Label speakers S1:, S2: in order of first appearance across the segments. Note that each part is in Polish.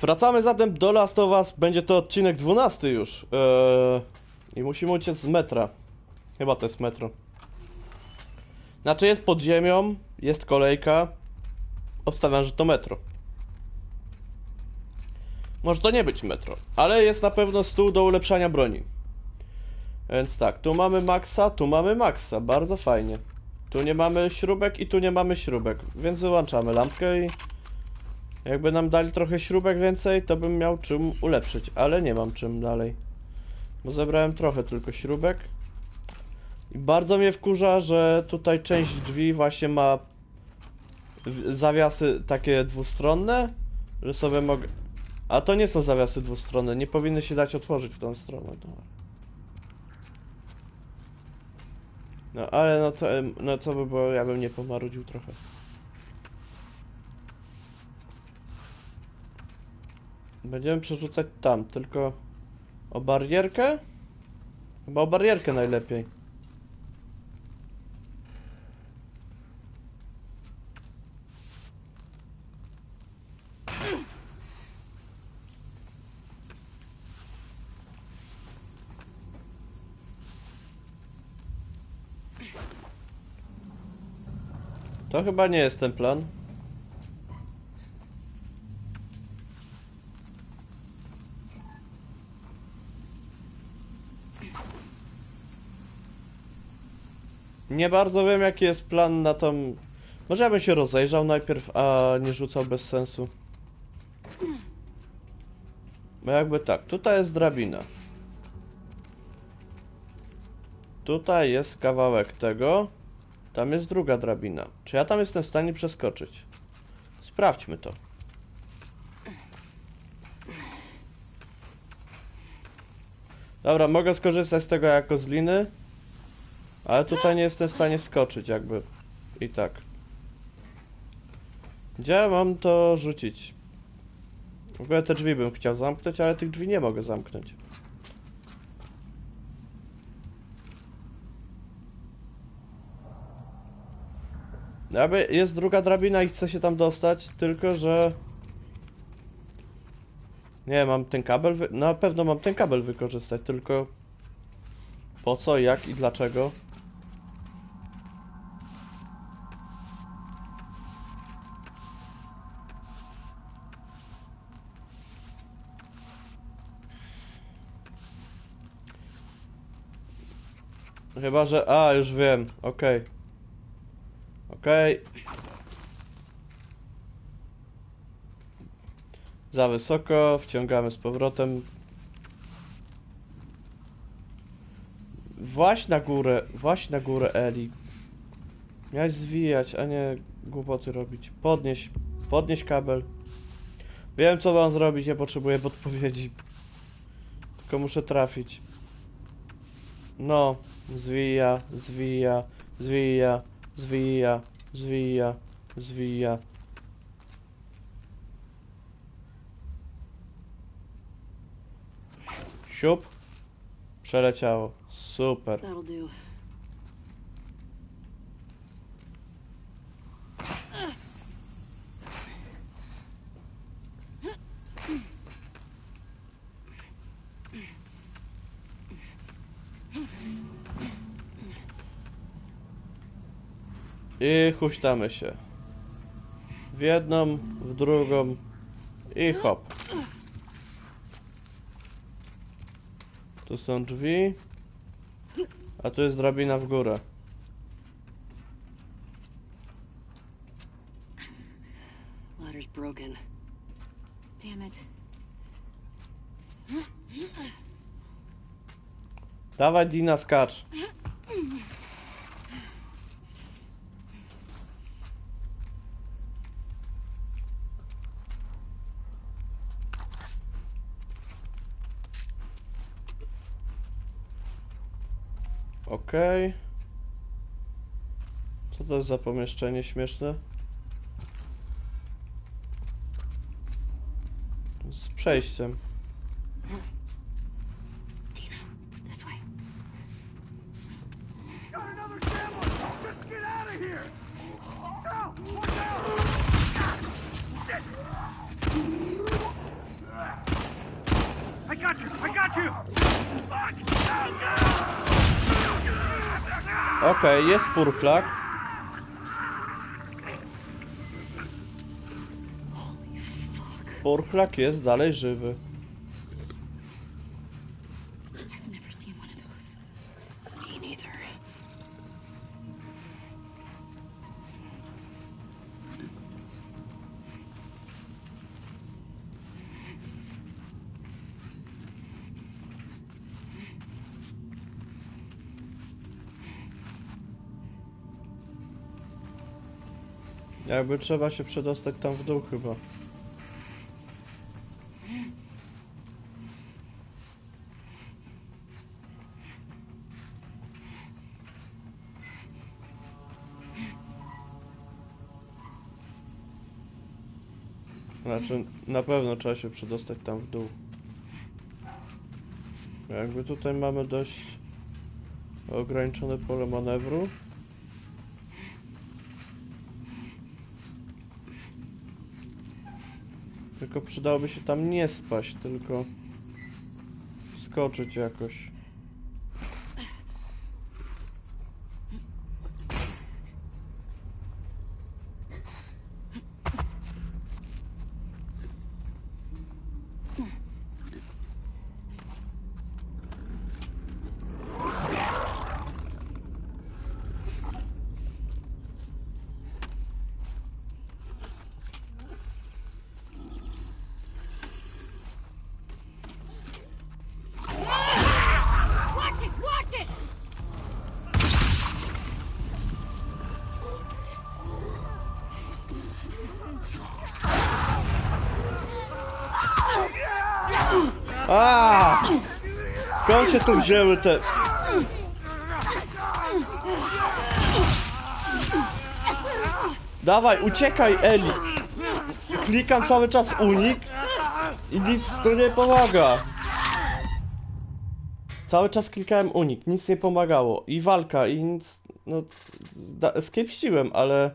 S1: Wracamy zatem do Last of Us. Będzie to odcinek 12 już. Eee, I musimy uciec z metra. Chyba to jest metro. Znaczy jest pod ziemią, jest kolejka. Obstawiam, że to metro. Może to nie być metro, ale jest na pewno stół do ulepszania broni. Więc tak, tu mamy Maxa, tu mamy Maxa, bardzo fajnie. Tu nie mamy śrubek i tu nie mamy śrubek, więc wyłączamy lampkę i... Jakby nam dali trochę śrubek więcej, to bym miał czym ulepszyć, ale nie mam czym dalej. Bo zebrałem trochę tylko śrubek. I bardzo mnie wkurza, że tutaj część drzwi właśnie ma zawiasy takie dwustronne, że sobie mogę... A to nie są zawiasy dwustronne, nie powinny się dać otworzyć w tą stronę. No ale no to, no co by było, ja bym nie pomarudził trochę. Będziemy przerzucać tam, tylko o barierkę? Chyba o barierkę najlepiej. To chyba nie jest ten plan. Nie bardzo wiem jaki jest plan na tą... Może ja bym się rozejrzał najpierw, a nie rzucał bez sensu. Bo jakby tak, tutaj jest drabina. Tutaj jest kawałek tego. Tam jest druga drabina. Czy ja tam jestem w stanie przeskoczyć? Sprawdźmy to. Dobra, mogę skorzystać z tego jako z liny. Ale tutaj nie jestem w stanie skoczyć jakby. I tak. Gdzie mam to rzucić? W ogóle te drzwi bym chciał zamknąć, ale tych drzwi nie mogę zamknąć. Jakby jest druga drabina i chcę się tam dostać, tylko że... Nie, mam ten kabel, wy... na pewno mam ten kabel wykorzystać, tylko... Po co, jak i dlaczego? Chyba, że... A, już wiem, okej. Okej. Za wysoko, wciągamy z powrotem. Właź na górę, właź na górę, Eli. Miałeś zwijać, a nie głupoty robić. Podnieś, podnieś kabel. Wiem, co mam zrobić, nie potrzebuję podpowiedzi. Tylko muszę trafić. No, zwija, zwija, zwija, zwija, zwija, zwija. Siup. Przeleciało. Super.
S2: That'll do.
S1: I huśtamy się. W jedną, w drugą i hop. Tu są drzwi. A tu jest drabina w górę.
S2: Ladder's broken. Damn it.
S1: Dawaj Dina, skacz. Okej. Co to jest za pomieszczenie śmieszne? Z przejściem.
S2: Dina, this way.
S3: Got another sandwich! Just get out of here! Now, watch out! Shit! got you! I got you!
S1: Okej, jest purklak. Purklak jest dalej żywy. Jakby trzeba się przedostać tam w dół chyba. Znaczy, na pewno trzeba się przedostać tam w dół. Jakby tutaj mamy dość ograniczone pole manewru. Tylko przydałoby się tam nie spaść, tylko skoczyć jakoś. A! Skąd się tu wzięły te... Dawaj, uciekaj, Eli! Klikam cały czas unik i nic tu nie pomaga. Cały czas klikałem unik, nic nie pomagało. I walka, i nic... No... Skiepściłem, ale...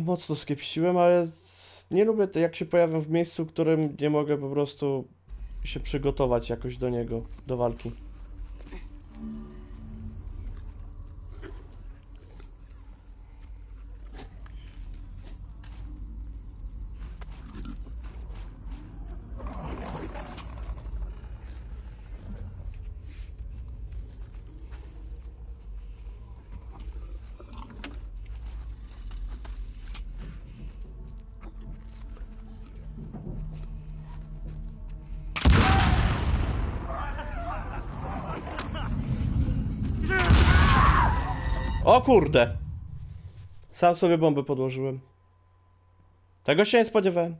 S1: Mocno skiepściłem, ale nie lubię jak się pojawiam w miejscu, w którym nie mogę po prostu się przygotować jakoś do niego, do walki. O kurde! Sam sobie bombę podłożyłem. Tego się nie spodziewałem.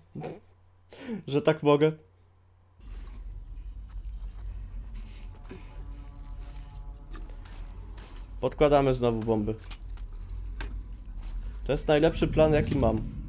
S1: Że tak mogę. Podkładamy znowu bomby. To jest najlepszy plan jaki mam.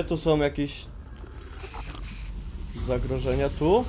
S1: Gdzie tu są jakieś zagrożenia? Tu?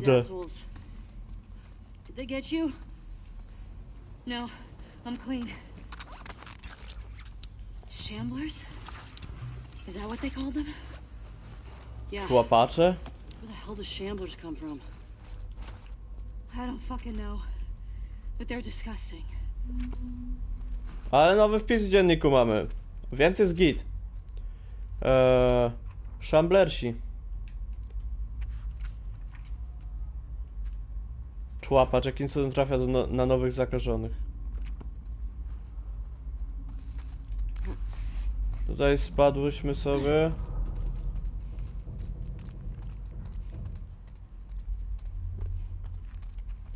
S2: These
S1: Kurde!
S2: assholes. Did they get you? No, I'm clean. Shamblers? Is that what they called them? Yeah. Where the hell do shamblers come from? I don't fucking know. But they're disgusting.
S1: Ale nowy wpis w dzienniku mamy. Więc jest git. Eee, szamblersi. Człapacz, jakim cudem trafia do no, na nowych zakażonych. Tutaj spadłyśmy sobie.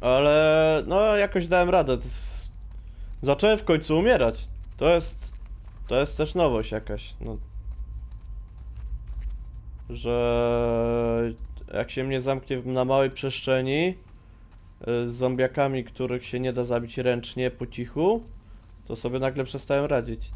S1: Ale no jakoś dałem radę. Jest- Zacząłem w końcu umierać. To jest. To jest też nowość jakaś. No. Że jak się mnie zamknie na małej przestrzeni z zombiakami, których się nie da zabić ręcznie po cichu, to sobie nagle przestałem radzić.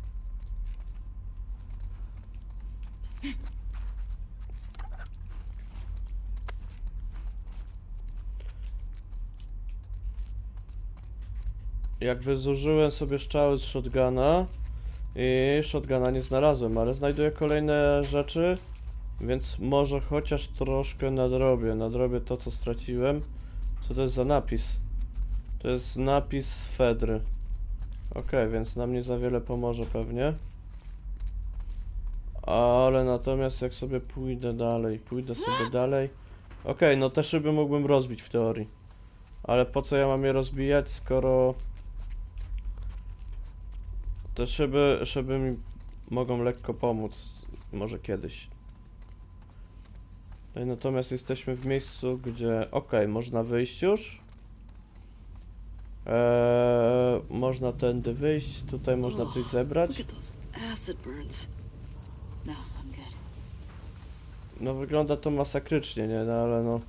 S1: Jakby zużyłem sobie strzały z shotguna i shotguna nie znalazłem, ale znajduję kolejne rzeczy, więc może chociaż troszkę nadrobię. Nadrobię to, co straciłem. Co to jest za napis? To jest napis Fedry. Okej, więc nam nie za wiele pomoże pewnie. Ale natomiast jak sobie pójdę dalej, pójdę sobie dalej. Okej, no te szyby mógłbym rozbić w teorii. Ale po co ja mam je rozbijać, skoro te szyby, szyby mi mogą lekko pomóc, może kiedyś. I natomiast jesteśmy w miejscu, gdzie, okej, można wyjść już. Eee, można tędy wyjść, tutaj można coś zebrać.
S2: No.
S1: No wygląda to masakrycznie, nie? No ale no.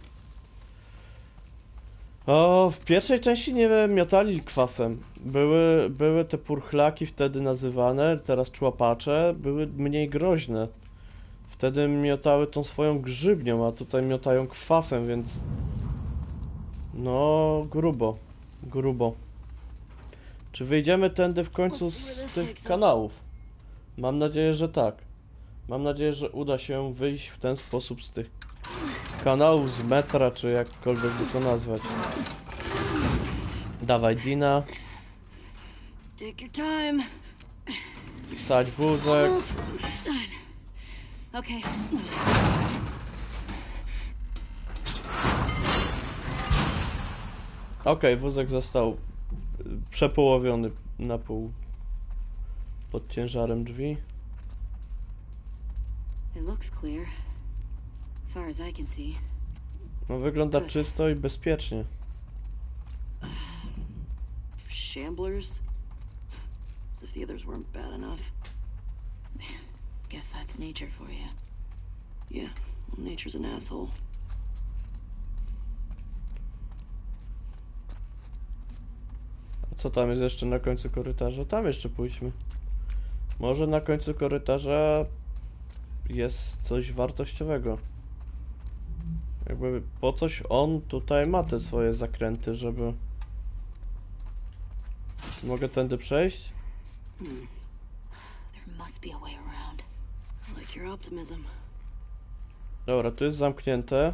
S1: O, w pierwszej części nie miotali kwasem. Były, były te purchlaki wtedy nazywane, teraz człapacze, były mniej groźne. Wtedy miotały tą swoją grzybnią, a tutaj miotają kwasem, więc... No, grubo. Grubo. Czy wyjdziemy tędy w końcu z tych kanałów? Mam nadzieję, że tak. Mam nadzieję, że uda się wyjść w ten sposób z tych kanałów, z metra, czy jakkolwiek by to nazwać. Dawaj Dina,
S2: Take your time.
S1: wsadź wózek.
S2: Okay.
S1: Okej, wózek został y, przepołowiony na pół pod ciężarem drzwi. No wygląda czysto i bezpiecznie.
S2: Shamblers? As if the others weren't bad enough. Guess that's nature for you. Yeah, well, nature's an asshole.
S1: A co tam jest jeszcze na końcu korytarza? Tam jeszcze pójdźmy. Może na końcu korytarza jest coś wartościowego. Jakby po coś on tutaj ma te swoje zakręty, żeby... Mogę tędy przejść?
S2: There must be a way around. I like your optimism.
S1: Dobra, tu jest zamknięte.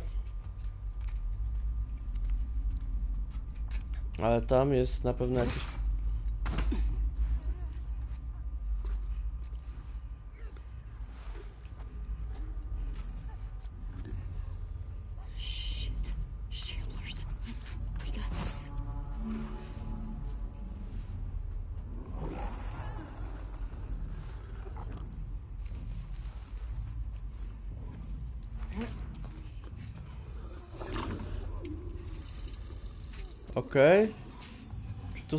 S1: Ale tam jest na pewno jakiś...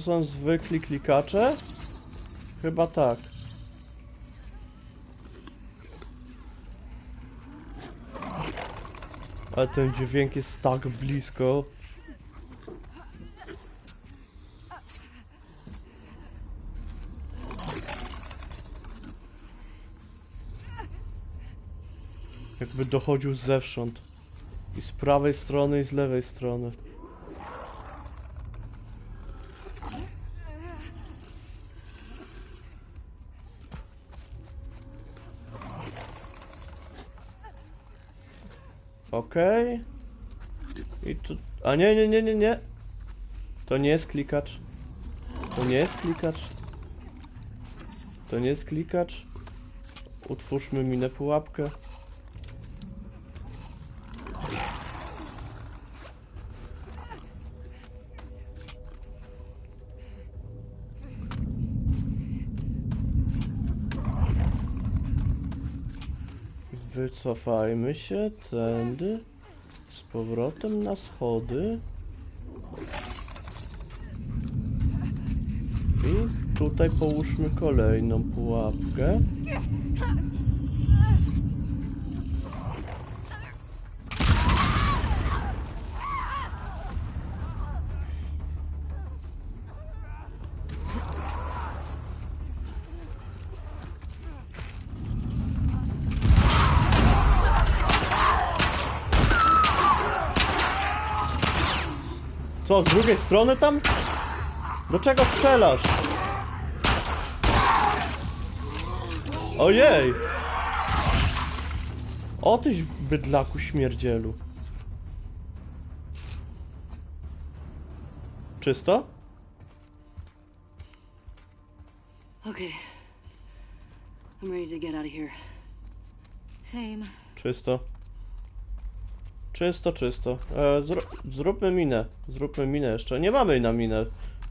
S1: są zwykli klikacze? Chyba tak. Ale ten dźwięk jest tak blisko. Jakby dochodził zewsząd. I z prawej strony, i z lewej strony. Okej. I tu... A nie, nie, nie, nie, nie. To nie jest klikacz. To nie jest klikacz. To nie jest klikacz. Utwórzmy minę pułapkę. Wycofajmy się tędy. Z powrotem na schody. I tutaj połóżmy kolejną pułapkę. Co, z drugiej strony tam? Do czego strzelasz? Ojej! O tyś bydlaku śmierdzielu. Czysto?
S2: Okay. I'm ready to get out of here.
S4: Same.
S1: Czysto. Czysto, czysto. E, zro zróbmy minę. Zróbmy minę jeszcze. Nie mamy na minę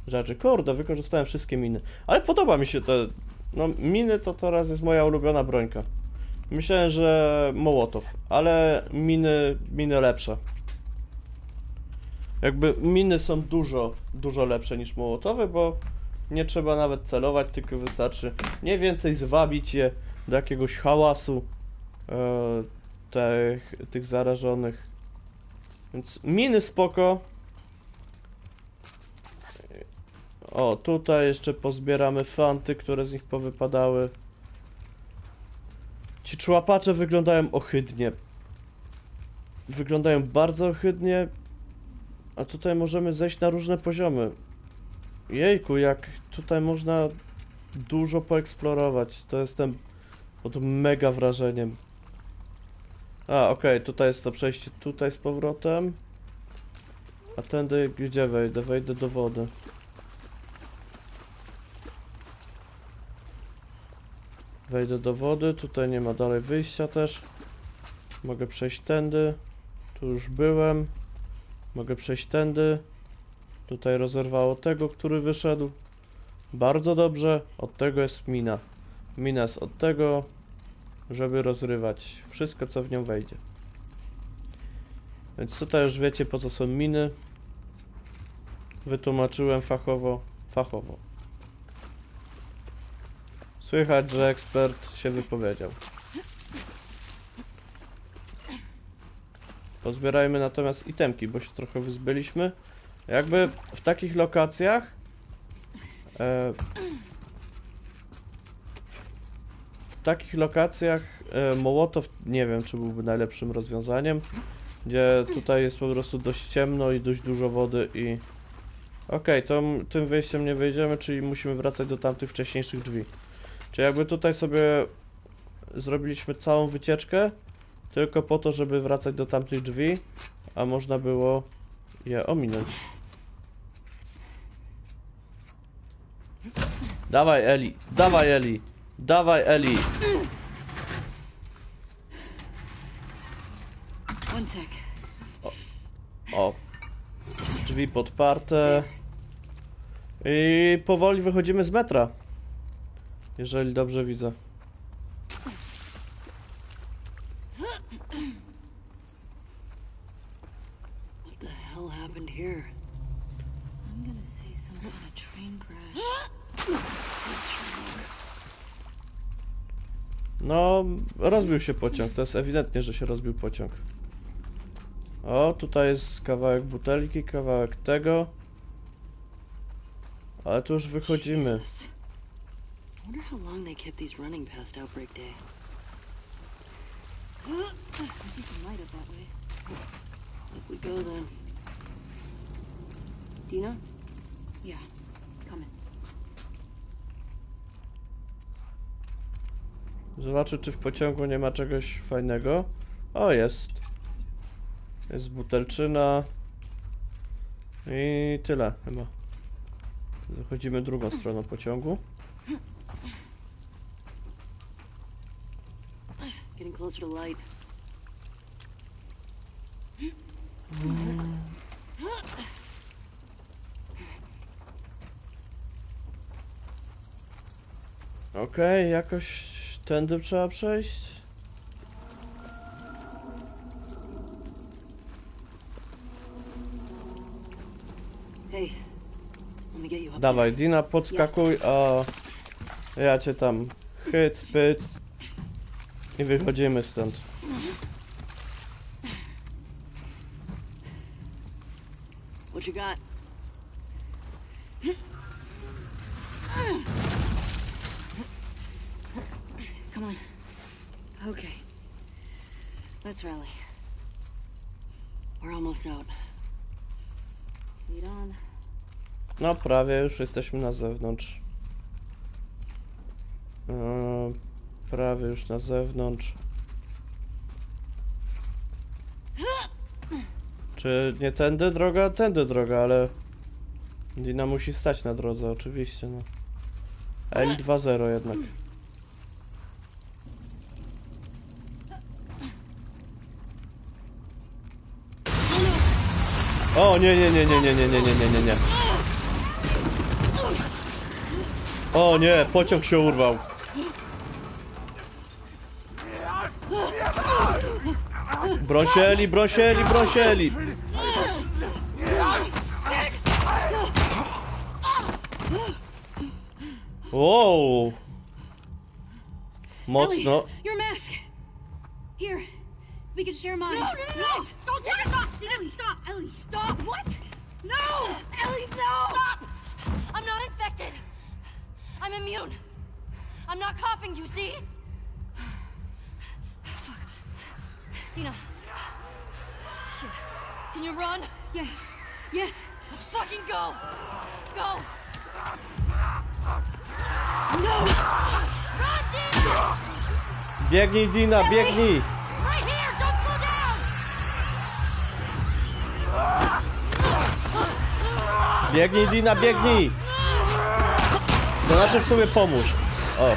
S1: rzeczy. Kurde, wykorzystałem wszystkie miny. Ale podoba mi się te... No, miny to teraz jest moja ulubiona brońka. Myślałem, że Mołotow, ale miny, miny lepsze. Jakby miny są dużo, dużo lepsze niż Mołotowy, bo nie trzeba nawet celować, tylko wystarczy mniej więcej zwabić je do jakiegoś hałasu e, tych, tych zarażonych. Więc miny spoko. O, tutaj jeszcze pozbieramy fanty, które z nich powypadały. Ci człapacze wyglądają ohydnie. Wyglądają bardzo ohydnie. A tutaj możemy zejść na różne poziomy. Jejku, jak tutaj można dużo poeksplorować. To jestem pod mega wrażeniem. A, okej, tutaj jest to przejście tutaj z powrotem. A tędy gdzie wejdę? Wejdę do wody. Wejdę do wody, tutaj nie ma dalej wyjścia też. Mogę przejść tędy. Tu już byłem. Mogę przejść tędy. Tutaj rozerwało tego, który wyszedł. Bardzo dobrze. Od tego jest mina. Mina jest od tego, żeby rozrywać wszystko, co w nią wejdzie. Więc tutaj już wiecie, po co są miny. Wytłumaczyłem fachowo, fachowo. Słychać, że ekspert się wypowiedział. Pozbierajmy natomiast itemki, bo się trochę wyzbyliśmy. Jakby w takich lokacjach e, takich lokacjach e, Mołotow nie wiem, czy byłby najlepszym rozwiązaniem. Gdzie tutaj jest po prostu dość ciemno i dość dużo wody i... Okej, m- tym wyjściem nie wyjdziemy, czyli musimy wracać do tamtych wcześniejszych drzwi. Czyli jakby tutaj sobie zrobiliśmy całą wycieczkę tylko po to, żeby wracać do tamtych drzwi, a można było je ominąć. Dawaj Eli, dawaj Eli, dawaj Eli.
S4: Sec.
S1: O. Drzwi podparte. I powoli wychodzimy z metra. Jeżeli dobrze widzę.
S2: What the hell happened here?
S4: I'm gonna say some kind of train crash.
S2: Let's try look.
S1: No, rozbił się pociąg. To jest ewidentnie, że się rozbił pociąg. O, tutaj jest kawałek butelki, kawałek tego. Ale tu już wychodzimy.
S2: Wonder. Dina?
S4: Yeah,
S1: Zobaczę, czy w pociągu nie ma czegoś fajnego. O, jest. Jest butelczyna. I tyle chyba. Zachodzimy drugą stroną pociągu.
S2: Getting closer to light.
S1: Okej, jakoś tędy trzeba przejść. Dawaj, Dina, podskakuj, a ja cię tam hyc, pyc i wychodzimy stąd.
S2: What you got? Come on. Okay. Let's rally. We're almost out. Lead on.
S1: No prawie już jesteśmy na zewnątrz. Eee, prawie już na zewnątrz. Czy nie tędy droga? Tędy droga, ale Dina musi stać na drodze, oczywiście. No. L2-0 jednak. O nie, nie, nie, nie, nie, nie, nie, nie, nie, nie, nie. O nie, pociąg się urwał. Brąsieli, brąsieli, brąsieli. Wow. Mocno.
S4: Ellie, your mask. Here, we can share mine. No, no, no, no! Don't take it off! Ellie, stop! Ellie, stop! What? No! Ellie, no! Stop! I'm not infected. I'm immune. I'm not coughing. Do you see? Fuck. Dina. Shit. Can you run?
S2: Yeah. Yes.
S4: Let's fucking go. Go.
S2: No!
S4: Run, Dina!
S1: Biegnij, Dina, biegnij. Biegnij, Dina, biegnij! No to znaczy w sumie pomóż. O.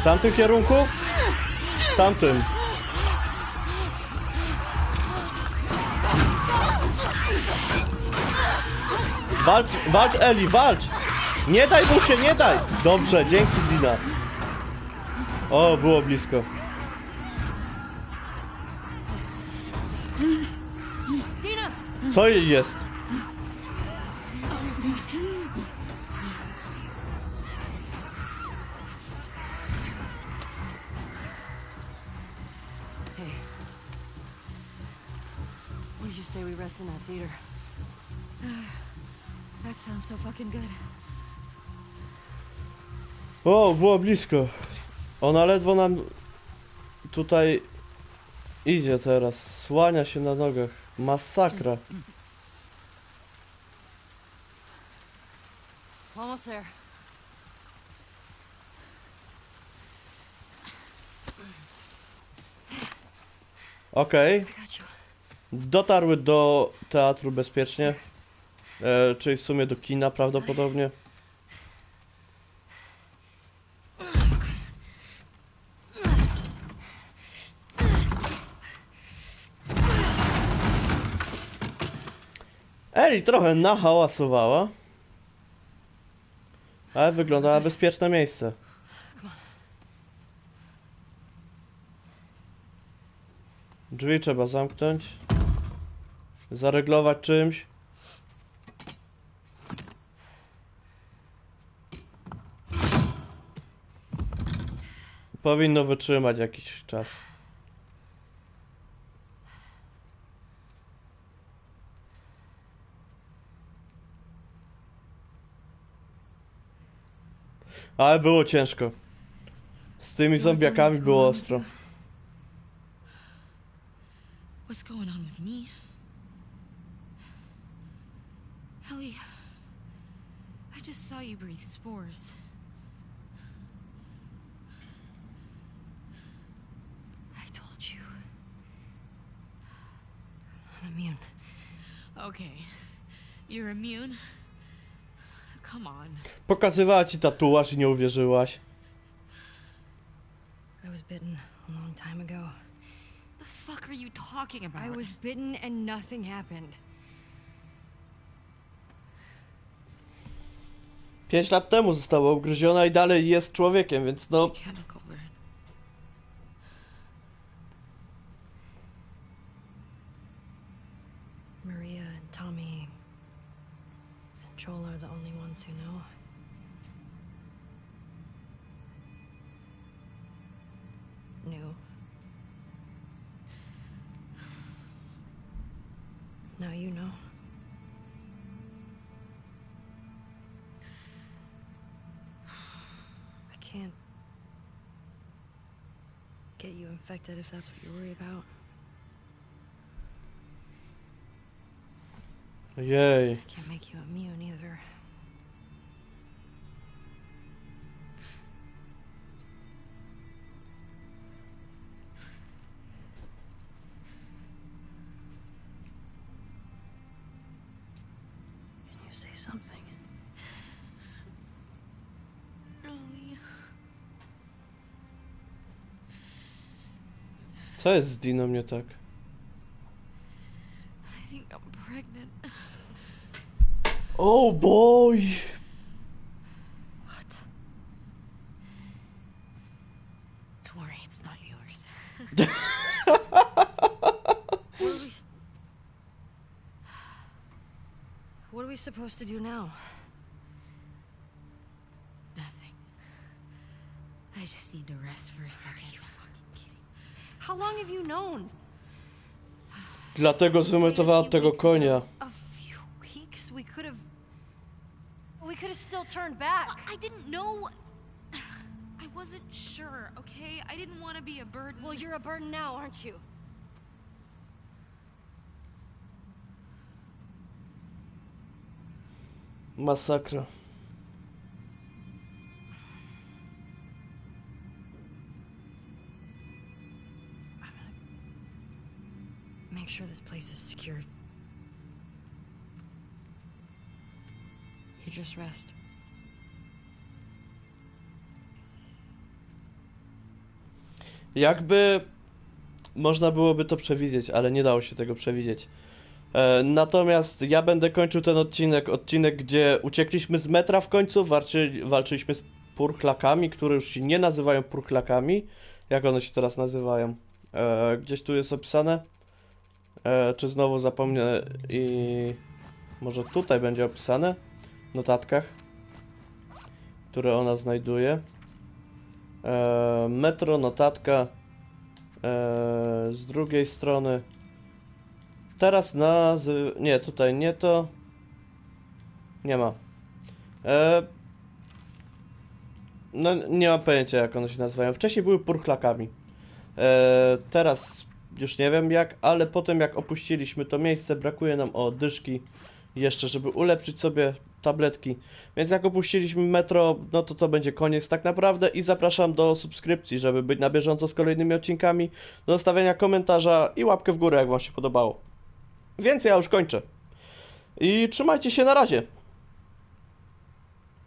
S1: W tamtym kierunku? W tamtym. Walcz, walcz Eli, walcz! Nie daj mu się, nie daj! Dobrze, dzięki Dina. O, było blisko. Co jest? O, było blisko. Ona ledwo nam tutaj idzie teraz. Słania się na nogach. Masakra.
S4: Almost there.
S1: Okej.
S4: You.
S1: Dotarły do teatru bezpiecznie. E, czyli w sumie do kina prawdopodobnie. Trochę nahałasowała. Ale wygląda na bezpieczne miejsce. Drzwi trzeba zamknąć. Zareglować czymś. Powinno wytrzymać jakiś czas. Ale było ciężko. Z tymi zombiakami było ostro.
S4: What's going on with me?
S5: Ellie, I just saw you breathe spores.
S4: I told you. I'm immune.
S5: Okay, you're immune? Come on.
S1: Pokazywała ci tatuaż i nie uwierzyłaś.
S4: I was bitten a long time ago.
S5: The fuck are you talking about?
S4: I was bitten and nothing happened.
S1: Pięć lat temu została ugryziona i dalej jest człowiekiem, więc no...
S5: chemical
S4: ones who know. Knew. Now you know. I can't get you infected if that's what you're worried about.
S1: I
S4: Can't make you immune either. You say something?
S1: Co jest z Diną nie tak?
S5: I think I'm pregnant.
S1: Oh boy!
S4: Supposed to do now?
S5: Nothing. I just need to rest for a second.
S4: Are you fucking kidding? How long have you known?
S1: Dlatego zwymiotowała tego konia.
S4: A few weeks. We could have. We could have still turned back.
S5: I didn't know. I wasn't sure, okay? I didn't want to be a burden.
S4: Well, you're a burden now, aren't you?
S1: Masakra.
S4: Make sure this place is secured. You just rest.
S1: Jakby można byłoby to przewidzieć, ale nie dało się tego przewidzieć. E, natomiast ja będę kończył ten odcinek, odcinek, gdzie uciekliśmy z metra w końcu, walczy, walczyliśmy z purchlakami, które już się nie nazywają purchlakami. Jak one się teraz nazywają? E, gdzieś tu jest opisane? E, czy znowu zapomnę i może tutaj będzie opisane w notatkach, które ona znajduje. E, metro, notatka. E, z drugiej strony. Teraz nazy... Nie, tutaj nie to. Nie ma. E, no, nie mam pojęcia jak one się nazywają. Wcześniej były purchlakami. E, teraz już nie wiem jak, ale potem jak opuściliśmy to miejsce, brakuje nam o dyszki jeszcze, żeby ulepszyć sobie tabletki. Więc jak opuściliśmy metro, no to to będzie koniec tak naprawdę i zapraszam do subskrypcji, żeby być na bieżąco z kolejnymi odcinkami, do zostawienia komentarza i łapkę w górę, jak Wam się podobało. Więc ja już kończę. I trzymajcie się na razie.